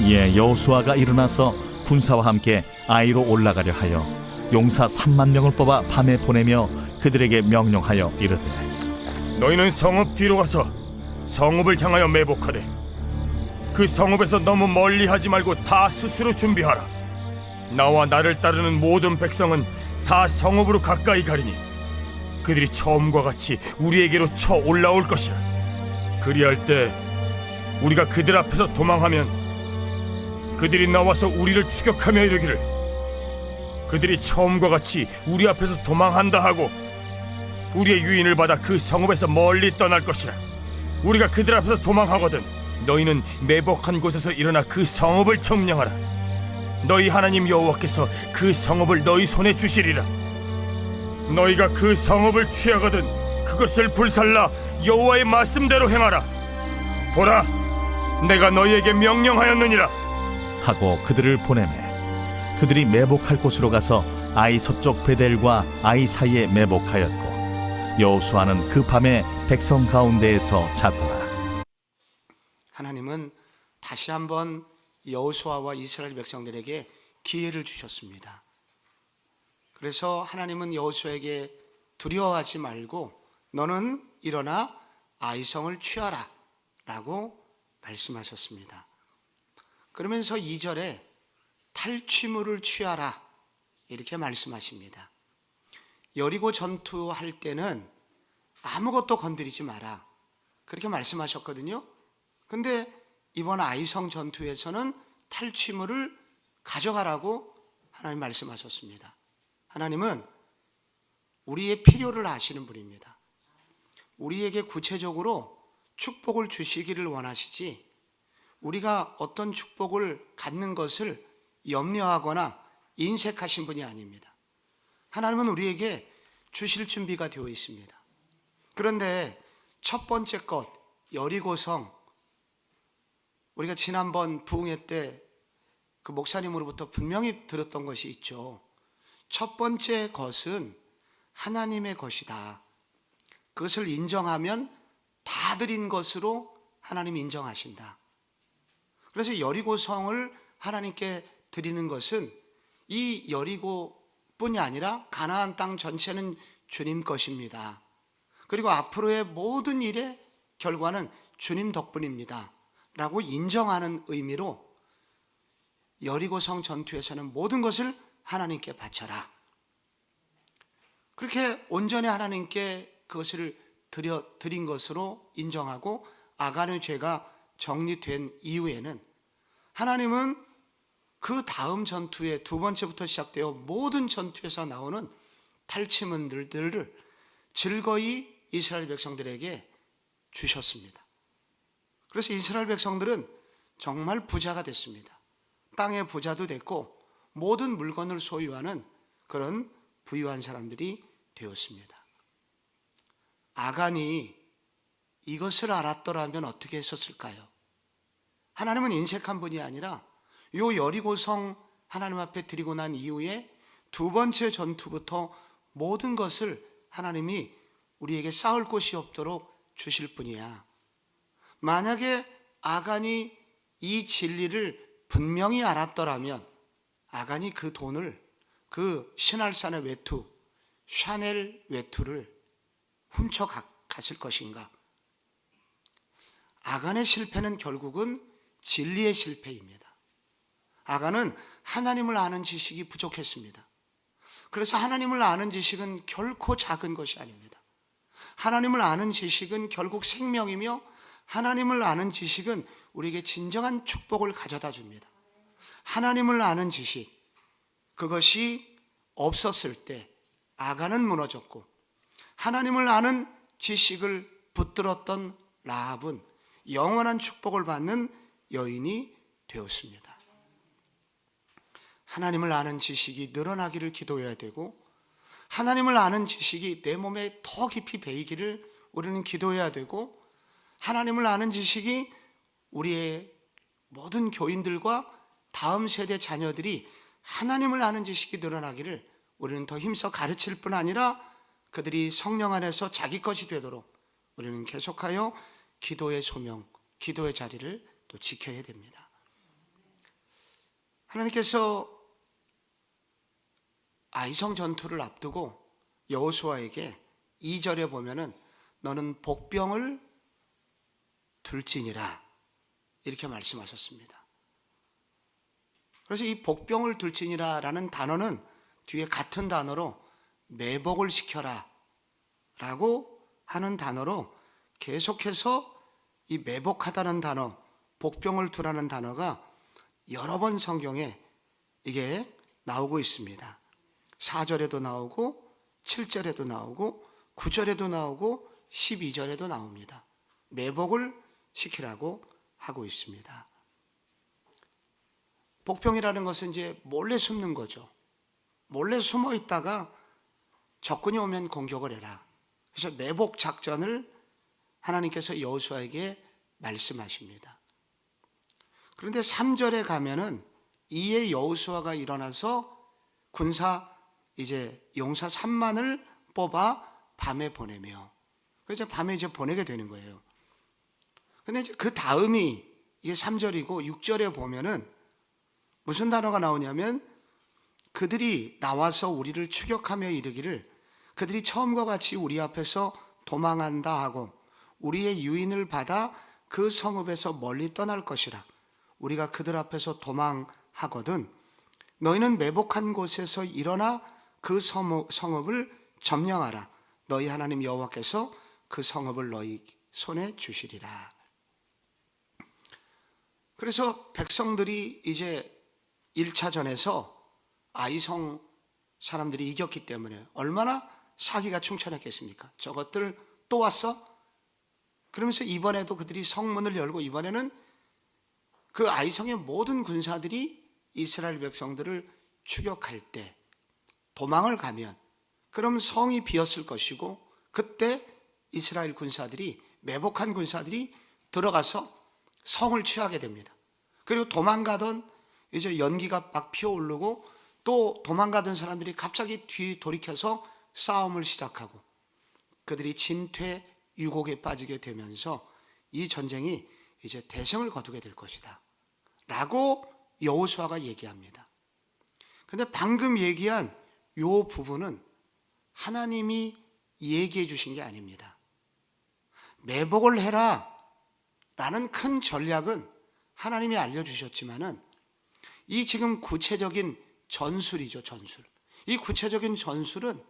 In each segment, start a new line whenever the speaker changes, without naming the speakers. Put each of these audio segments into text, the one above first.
이에 여호수아가 일어나서 군사와 함께 아이로 올라가려 하여 용사 3만 명을 뽑아 밤에 보내며 그들에게 명령하여 이르되
너희는 성읍 뒤로 가서 성읍을 향하여 매복하되 그 성읍에서 너무 멀리 하지 말고 다 스스로 준비하라. 나와 나를 따르는 모든 백성은 다 성읍으로 가까이 가리니 그들이 처음과 같이 우리에게로 쳐 올라올 것이라. 그리할 때 우리가 그들 앞에서 도망하면 그들이 나와서 우리를 추격하며 이르기를 그들이 처음과 같이 우리 앞에서 도망한다 하고 우리의 유인을 받아 그 성읍에서 멀리 떠날 것이라. 우리가 그들 앞에서 도망하거든 너희는 매복한 곳에서 일어나 그 성읍을 점령하라. 너희 하나님 여호와께서 그 성읍을 너희 손에 주시리라. 너희가 그 성읍을 취하거든 그것을 불살라 여호와의 말씀대로 행하라. 보라, 내가 너희에게 명령하였느니라.
하고 그들을 보내매 그들이 매복할 곳으로 가서 아이 서쪽 베델과 아이 사이에 매복하였고 여호수아는 그 밤에 백성 가운데에서 잤더라
하나님은 다시 한번 여호수아와 이스라엘 백성들에게 기회를 주셨습니다. 그래서 하나님은 여호수아에게 두려워하지 말고 너는 일어나 아이성을 취하라라고 말씀하셨습니다. 그러면서 2절에 탈취물을 취하라 이렇게 말씀하십니다. 여리고 전투할 때는 아무것도 건드리지 마라. 그렇게 말씀하셨거든요. 근데 이번 아이성 전투에서는 탈취물을 가져가라고 하나님 말씀하셨습니다. 하나님은 우리의 필요를 아시는 분입니다. 우리에게 구체적으로 축복을 주시기를 원하시지 우리가 어떤 축복을 갖는 것을 염려하거나 인색하신 분이 아닙니다. 하나님은 우리에게 주실 준비가 되어 있습니다. 그런데 첫 번째 것, 여리고성. 우리가 지난번 부흥회 때 그 목사님으로부터 분명히 들었던 것이 있죠. 첫 번째 것은 하나님의 것이다. 그것을 인정하면 다 드린 것으로 하나님 인정하신다. 그래서 여리고 성을 하나님께 드리는 것은 이 여리고뿐이 아니라 가나안 땅 전체는 주님 것입니다. 그리고 앞으로의 모든 일의 결과는 주님 덕분입니다. 라고 인정하는 의미로 여리고성 전투에서는 모든 것을 하나님께 바쳐라. 그렇게 온전히 하나님께 그것을 드려, 드린 것으로 인정하고 아간의 죄가 정리된 이후에는 하나님은 그 다음 전투에 두 번째부터 시작되어 모든 전투에서 나오는 탈취문들을 즐거이 이스라엘 백성들에게 주셨습니다. 그래서 이스라엘 백성들은 정말 부자가 됐습니다. 땅의 부자도 됐고 모든 물건을 소유하는 그런 부유한 사람들이 되었습니다. 아간이 이것을 알았더라면 어떻게 했었을까요? 하나님은 인색한 분이 아니라 요 여리고성 하나님 앞에 드리고 난 이후에 두 번째 전투부터 모든 것을 하나님이 우리에게 싸울 곳이 없도록 주실 분이야. 만약에 아간이 이 진리를 분명히 알았더라면 아간이 그 돈을 그 신할산의 외투, 샤넬 외투를 훔쳐 갔을 것인가? 아간의 실패는 결국은 진리의 실패입니다. 아간은 하나님을 아는 지식이 부족했습니다. 그래서 하나님을 아는 지식은 결코 작은 것이 아닙니다. 하나님을 아는 지식은 결국 생명이며 하나님을 아는 지식은 우리에게 진정한 축복을 가져다 줍니다. 하나님을 아는 지식, 그것이 없었을 때 아간은 무너졌고 하나님을 아는 지식을 붙들었던 라합은 영원한 축복을 받는 여인이 되었습니다. 하나님을 아는 지식이 늘어나기를 기도해야 되고 하나님을 아는 지식이 내 몸에 더 깊이 배이기를 우리는 기도해야 되고 하나님을 아는 지식이 우리의 모든 교인들과 다음 세대 자녀들이 하나님을 아는 지식이 늘어나기를 우리는 더 힘써 가르칠 뿐 아니라 그들이 성령 안에서 자기 것이 되도록 우리는 계속하여 기도의 소명, 기도의 자리를 또 지켜야 됩니다. 하나님께서 아이성 전투를 앞두고 여호수아에게 2절에 보면은 너는 복병을 들지니라 이렇게 말씀하셨습니다. 그래서 이 복병을 들지니라라는 단어는 뒤에 같은 단어로 매복을 시켜라 라고 하는 단어로 계속해서 이 매복하다는 단어, 복병을 두라는 단어가 여러 번 성경에 이게 나오고 있습니다. 4절에도 나오고 7절에도 나오고 9절에도 나오고 12절에도 나옵니다. 매복을 시키라고 하고 있습니다. 복병이라는 것은 이제 몰래 숨는 거죠. 몰래 숨어 있다가 적군이 오면 공격을 해라. 그래서 매복 작전을 하나님께서 여호수아에게 말씀하십니다. 그런데 3절에 가면은 이에 여호수아가 일어나서 군사 이제 용사 3만을 뽑아 밤에 보내며 그래서 밤에 이제 보내게 되는 거예요. 근데 이제 그 다음이 이게 3절이고 6절에 보면은 무슨 단어가 나오냐면 그들이 나와서 우리를 추격하며 이르기를 그들이 처음과 같이 우리 앞에서 도망한다 하고 우리의 유인을 받아 그 성읍에서 멀리 떠날 것이라 우리가 그들 앞에서 도망하거든 너희는 매복한 곳에서 일어나 그 성읍- 성읍을 점령하라 너희 하나님 여호와께서 그 성읍을 너희 손에 주시리라 그래서 백성들이 이제 1차전에서 아이성 사람들이 이겼기 때문에 얼마나 사기가 충천했겠습니까? 저것들 또 왔어? 그러면서 이번에도 그들이 성문을 열고 이번에는 그 아이성의 모든 군사들이 이스라엘 백성들을 추격할 때 도망을 가면 그럼 성이 비었을 것이고 그때 이스라엘 군사들이 매복한 군사들이 들어가서 성을 취하게 됩니다. 그리고 도망가던 이제 연기가 막 피어오르고 또 도망가던 사람들이 갑자기 뒤 돌이켜서 싸움을 시작하고 그들이 진퇴 유곡에 빠지게 되면서 이 전쟁이 이제 대승을 거두게 될 것이다. 라고 여호수아가 얘기합니다. 근데 방금 얘기한 요 부분은 하나님이 얘기해 주신 게 아닙니다. 매복을 해라 라는 큰 전략은 하나님이 알려주셨지만은 이 지금 구체적인 전술이죠, 전술. 이 구체적인 전술은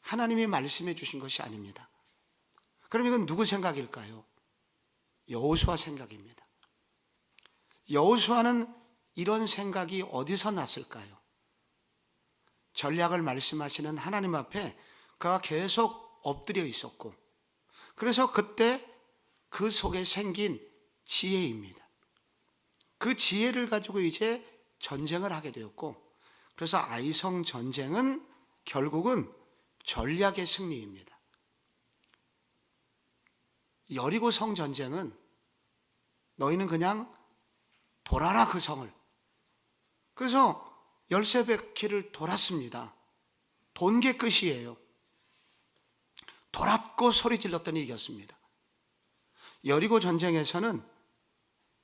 하나님이 말씀해 주신 것이 아닙니다. 그럼 이건 누구 생각일까요? 여호수아 생각입니다. 여호수아는 이런 생각이 어디서 났을까요? 전략을 말씀하시는 하나님 앞에 그가 계속 엎드려 있었고 그래서 그때 그 속에 생긴 지혜입니다. 그 지혜를 가지고 이제 전쟁을 하게 되었고 그래서 아이성 전쟁은 결국은 전략의 승리입니다. 여리고 성 전쟁은 너희는 그냥 돌아라 그 성을. 그래서 열세 바퀴를 돌았습니다. 돈 게 끝이에요. 돌았고 소리 질렀더니 이겼습니다. 여리고 전쟁에서는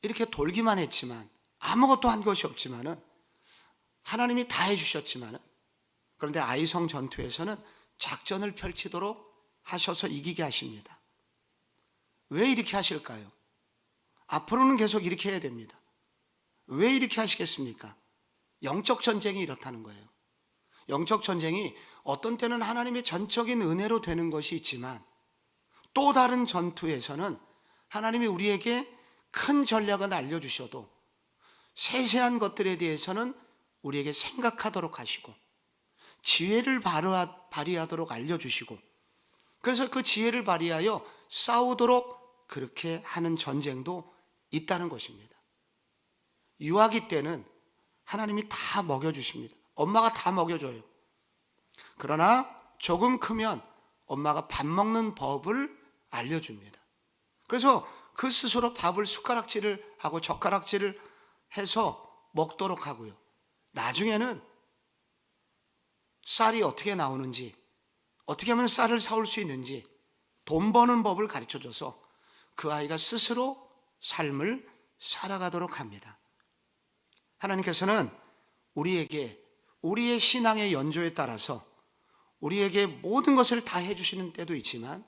이렇게 돌기만 했지만 아무것도 한 것이 없지만은 하나님이 다 해주셨지만은 그런데 아이성 전투에서는 작전을 펼치도록 하셔서 이기게 하십니다. 왜 이렇게 하실까요? 앞으로는 계속 이렇게 해야 됩니다. 왜 이렇게 하시겠습니까? 영적 전쟁이 이렇다는 거예요. 영적 전쟁이 어떤 때는 하나님의 전적인 은혜로 되는 것이 있지만 또 다른 전투에서는 하나님이 우리에게 큰 전략은 알려주셔도 세세한 것들에 대해서는 우리에게 생각하도록 하시고 지혜를 발휘하도록 알려주시고 그래서 그 지혜를 발휘하여 싸우도록 그렇게 하는 전쟁도 있다는 것입니다. 유아기 때는 하나님이 다 먹여주십니다. 엄마가 다 먹여줘요. 그러나 조금 크면 엄마가 밥 먹는 법을 알려줍니다. 그래서 그 스스로 밥을 숟가락질을 하고 젓가락질을 해서 먹도록 하고요. 나중에는 쌀이 어떻게 나오는지, 어떻게 하면 쌀을 사올 수 있는지 돈 버는 법을 가르쳐 줘서 그 아이가 스스로 삶을 살아가도록 합니다. 하나님께서는 우리에게 우리의 신앙의 연조에 따라서 우리에게 모든 것을 다 해주시는 때도 있지만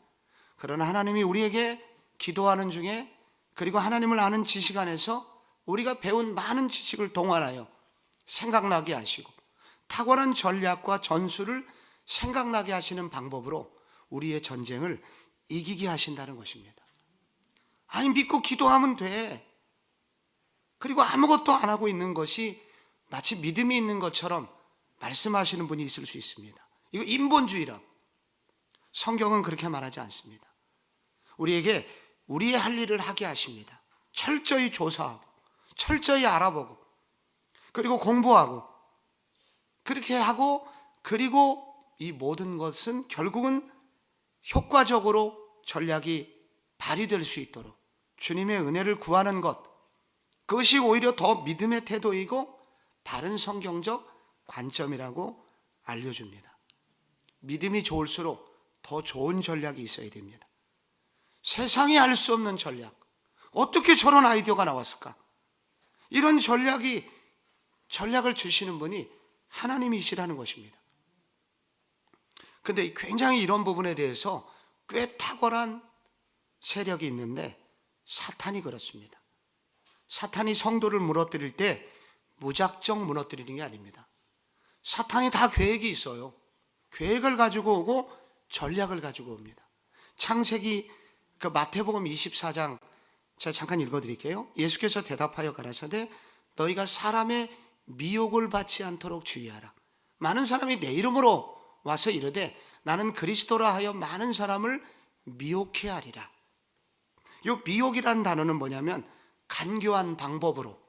그러나 하나님이 우리에게 기도하는 중에 그리고 하나님을 아는 지식 안에서 우리가 배운 많은 지식을 동원하여 생각나게 하시고 탁월한 전략과 전술을 생각나게 하시는 방법으로 우리의 전쟁을 이기게 하신다는 것입니다. 아니 믿고 기도하면 돼. 그리고 아무것도 안 하고 있는 것이 마치 믿음이 있는 것처럼 말씀하시는 분이 있을 수 있습니다. 이거 인본주의라고. 성경은 그렇게 말하지 않습니다. 우리에게 우리의 할 일을 하게 하십니다. 철저히 조사하고, 철저히 알아보고, 그리고 공부하고, 그렇게 하고, 그리고 이 모든 것은 결국은 효과적으로 전략이 발휘될 수 있도록 주님의 은혜를 구하는 것, 그것이 오히려 더 믿음의 태도이고 바른 성경적 관점이라고 알려줍니다. 믿음이 좋을수록 더 좋은 전략이 있어야 됩니다. 세상이 알 수 없는 전략. 어떻게 저런 아이디어가 나왔을까? 이런 전략이, 전략을 주시는 분이 하나님이시라는 것입니다. 근데 굉장히 이런 부분에 대해서 꽤 탁월한 세력이 있는데 사탄이 그렇습니다. 사탄이 성도를 무너뜨릴 때 무작정 무너뜨리는 게 아닙니다. 사탄이 다 계획이 있어요. 계획을 가지고 오고 전략을 가지고 옵니다. 창세기 그 마태복음 24장 제가 잠깐 읽어 드릴게요. 예수께서 대답하여 가라사대 너희가 사람의 미혹을 받지 않도록 주의하라. 많은 사람이 내 이름으로 와서 이르되 나는 그리스도라 하여 많은 사람을 미혹해 하리라. 요 미혹이라는 단어는 뭐냐면 간교한 방법으로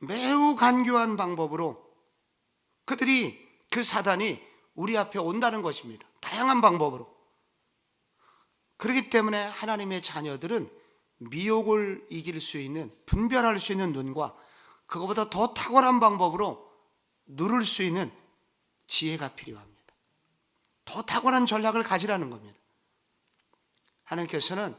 매우 간교한 방법으로 그들이 그 사단이 우리 앞에 온다는 것입니다. 다양한 방법으로. 그렇기 때문에 하나님의 자녀들은 미혹을 이길 수 있는 분별할 수 있는 눈과 그거보다 더 탁월한 방법으로 누를 수 있는 지혜가 필요합니다. 더 탁월한 전략을 가지라는 겁니다. 하나님께서는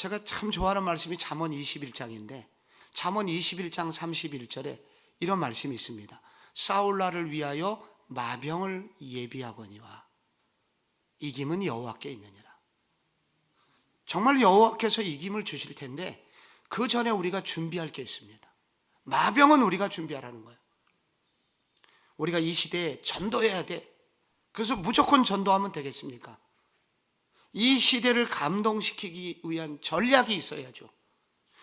제가 참 좋아하는 말씀이 잠언 21장인데 잠언 21장 31절에 이런 말씀이 있습니다. 사울라를 위하여 마병을 예비하거니와 이김은 여호와께 있느니라. 정말 여호와께서 이김을 주실 텐데 그 전에 우리가 준비할 게 있습니다. 마병은 우리가 준비하라는 거예요. 우리가 이 시대에 전도해야 돼. 그래서 무조건 전도하면 되겠습니까? 이 시대를 감동시키기 위한 전략이 있어야죠.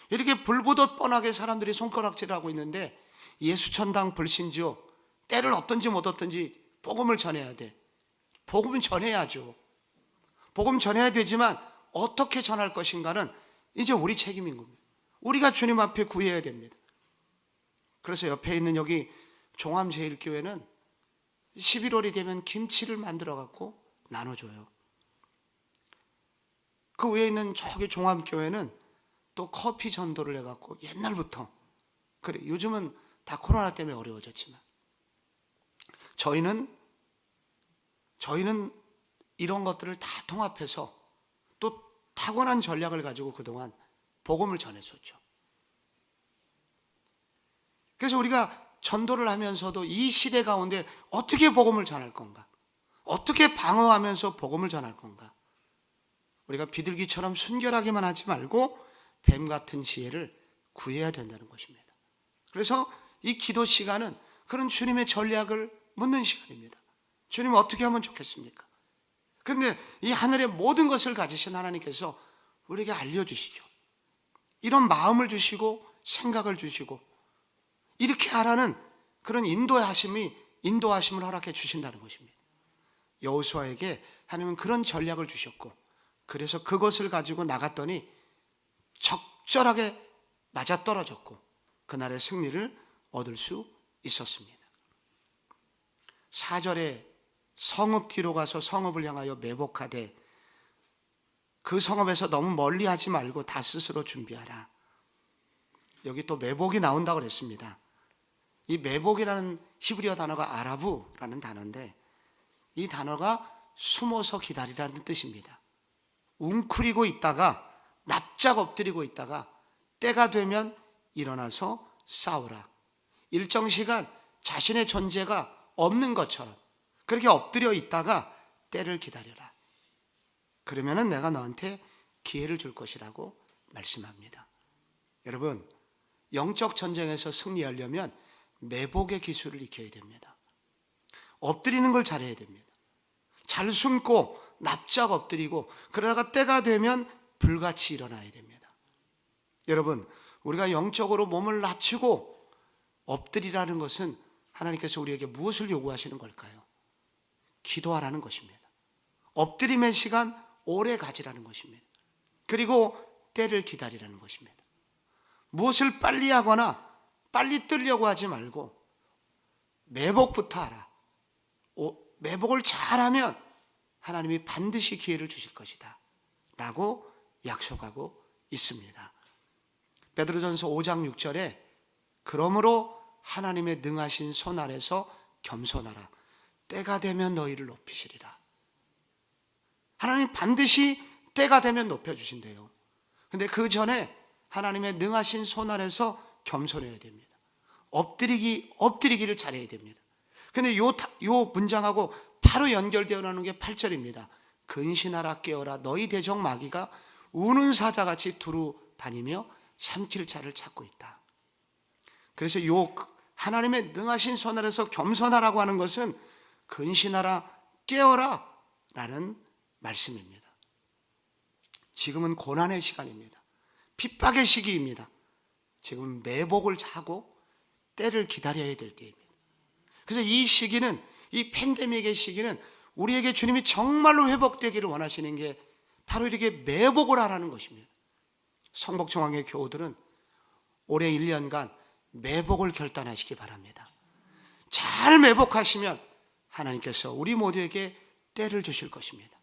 이렇게 불보듯 뻔하게 사람들이 손가락질하고 있는데 예수천당 불신지요. 때를 얻든지 못 얻든지 복음을 전해야 돼. 복음은 전해야죠. 복음 전해야 되지만 어떻게 전할 것인가는 이제 우리 책임인 겁니다. 우리가 주님 앞에 구해야 됩니다. 그래서 옆에 있는 여기 종암제일교회는 11월이 되면 김치를 만들어 갖고 나눠줘요. 그 외에 있는 저기 종암교회는 또 커피 전도를 해갖고 옛날부터 그래 요즘은 다 코로나 때문에 어려워졌지만 저희는 저희는 이런 것들을 다 통합해서 또 타고난 전략을 가지고 그동안 복음을 전했었죠. 그래서 우리가 전도를 하면서도 이 시대 가운데 어떻게 복음을 전할 건가? 어떻게 방어하면서 복음을 전할 건가? 우리가 비둘기처럼 순결하게만 하지 말고 뱀 같은 지혜를 구해야 된다는 것입니다. 그래서 이 기도 시간은 그런 주님의 전략을 묻는 시간입니다. 주님 어떻게 하면 좋겠습니까? 근데 이 하늘의 모든 것을 가지신 하나님께서 우리에게 알려주시죠. 이런 마음을 주시고 생각을 주시고 이렇게 하라는 그런 인도하심이 인도하심을 허락해 주신다는 것입니다. 여호수아에게 하나님은 그런 전략을 주셨고 그래서 그것을 가지고 나갔더니 적절하게 맞아 떨어졌고 그날의 승리를 얻을 수 있었습니다. 4절에 성읍 뒤로 가서 성읍을 향하여 매복하되 그 성읍에서 너무 멀리 하지 말고 다 스스로 준비하라. 여기 또 매복이 나온다고 그랬습니다. 이 매복이라는 히브리어 단어가 아라부라는 단어인데 이 단어가 숨어서 기다리라는 뜻입니다. 웅크리고 있다가 납작 엎드리고 있다가 때가 되면 일어나서 싸우라. 일정 시간 자신의 존재가 없는 것처럼 그렇게 엎드려 있다가 때를 기다려라. 그러면은 내가 너한테 기회를 줄 것이라고 말씀합니다. 여러분, 영적 전쟁에서 승리하려면 매복의 기술을 익혀야 됩니다. 엎드리는 걸 잘해야 됩니다. 잘 숨고 납작 엎드리고 그러다가 때가 되면 불같이 일어나야 됩니다. 여러분, 우리가 영적으로 몸을 낮추고 엎드리라는 것은 하나님께서 우리에게 무엇을 요구하시는 걸까요? 기도하라는 것입니다. 엎드림의 시간 오래 가지라는 것입니다. 그리고 때를 기다리라는 것입니다. 무엇을 빨리 하거나 빨리 뜨려고 하지 말고 매복부터 하라. 오, 매복을 잘하면 하나님이 반드시 기회를 주실 것이다. 라고 약속하고 있습니다. 베드로전서 5장 6절에 그러므로 하나님의 능하신 손 아래서 겸손하라. 때가 되면 너희를 높이시리라. 하나님 반드시 때가 되면 높여주신대요. 근데 그 전에 하나님의 능하신 손 아래서 겸손해야 됩니다. 엎드리기, 엎드리기를 잘해야 됩니다. 근데 요, 타- 요 문장하고 바로 연결되어 나오는 게 8절입니다. 근신하라 깨어라 너희 대적 마귀가 우는 사자같이 두루 다니며 삼킬 자를 찾고 있다. 그래서 요 하나님의 능하신 손 아래서 겸손하라고 하는 것은 근신하라 깨어라 라는 말씀입니다. 지금은 고난의 시간입니다. 핍박의 시기입니다. 지금 매복을 하고 때를 기다려야 될 때입니다. 그래서 이 시기는 이 팬데믹의 시기는 우리에게 주님이 정말로 회복되기를 원하시는 게 바로 이렇게 매복을 하라는 것입니다. 성복중앙의 교우들은 올해 1년간 매복을 결단하시기 바랍니다. 잘 매복하시면 하나님께서 우리 모두에게 때를 주실 것입니다.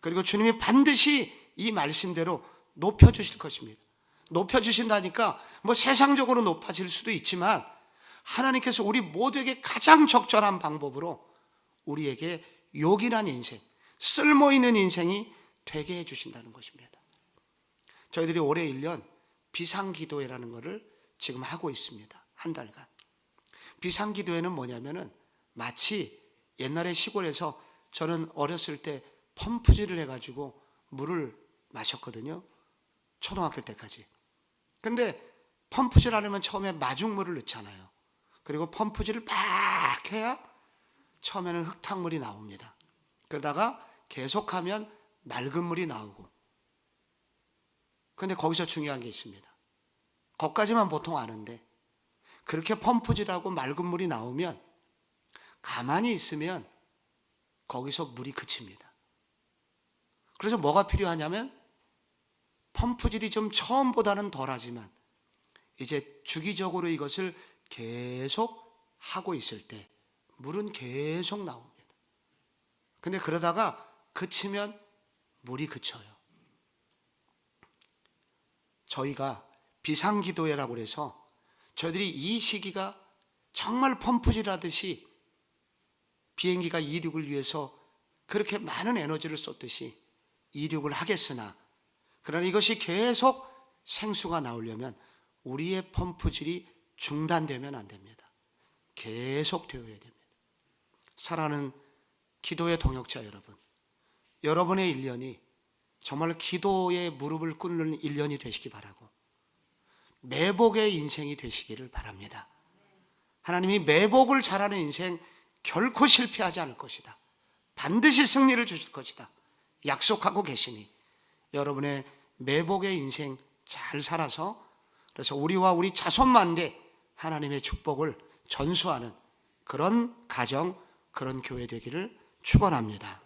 그리고 주님이 반드시 이 말씀대로 높여주실 것입니다. 높여주신다니까 뭐 세상적으로 높아질 수도 있지만 하나님께서 우리 모두에게 가장 적절한 방법으로 우리에게 요긴한 인생, 쓸모 있는 인생이 되게 해 주신다는 것입니다. 저희들이 올해 1년 비상 기도회라는 것을 지금 하고 있습니다. 한 달간. 비상 기도회는 뭐냐면은 마치 옛날에 시골에서 저는 어렸을 때 펌프질을 해 가지고 물을 마셨거든요. 초등학교 때까지. 근데 펌프질 하려면 처음에 마중물을 넣잖아요. 그리고 펌프질을 막 해야 처음에는 흙탕물이 나옵니다. 그러다가 계속하면 맑은 물이 나오고. 근데 거기서 중요한 게 있습니다. 거기까지만 보통 아는데 그렇게 펌프질하고 맑은 물이 나오면 가만히 있으면 거기서 물이 그칩니다. 그래서 뭐가 필요하냐면 펌프질이 좀 처음보다는 덜하지만 이제 주기적으로 이것을 계속 하고 있을 때 물은 계속 나옵니다. 근데 그러다가 그치면 물이 그쳐요. 저희가 비상기도회라고 그래서 저희들이 이 시기가 정말 펌프질 하듯이 비행기가 이륙을 위해서 그렇게 많은 에너지를 쏟듯이 이륙을 하겠으나 그러나 이것이 계속 생수가 나오려면 우리의 펌프질이 중단되면 안 됩니다. 계속 되어야 됩니다. 사랑하는 기도의 동역자 여러분, 여러분의 1년이 정말 기도의 무릎을 꿇는 1년이 되시기 바라고 매복의 인생이 되시기를 바랍니다. 하나님이 매복을 잘하는 인생 결코 실패하지 않을 것이다. 반드시 승리를 주실 것이다. 약속하고 계시니 여러분의 매복의 인생 잘 살아서 그래서 우리와 우리 자손만대 하나님의 축복을 전수하는 그런 가정, 그런 교회 되기를 축원합니다.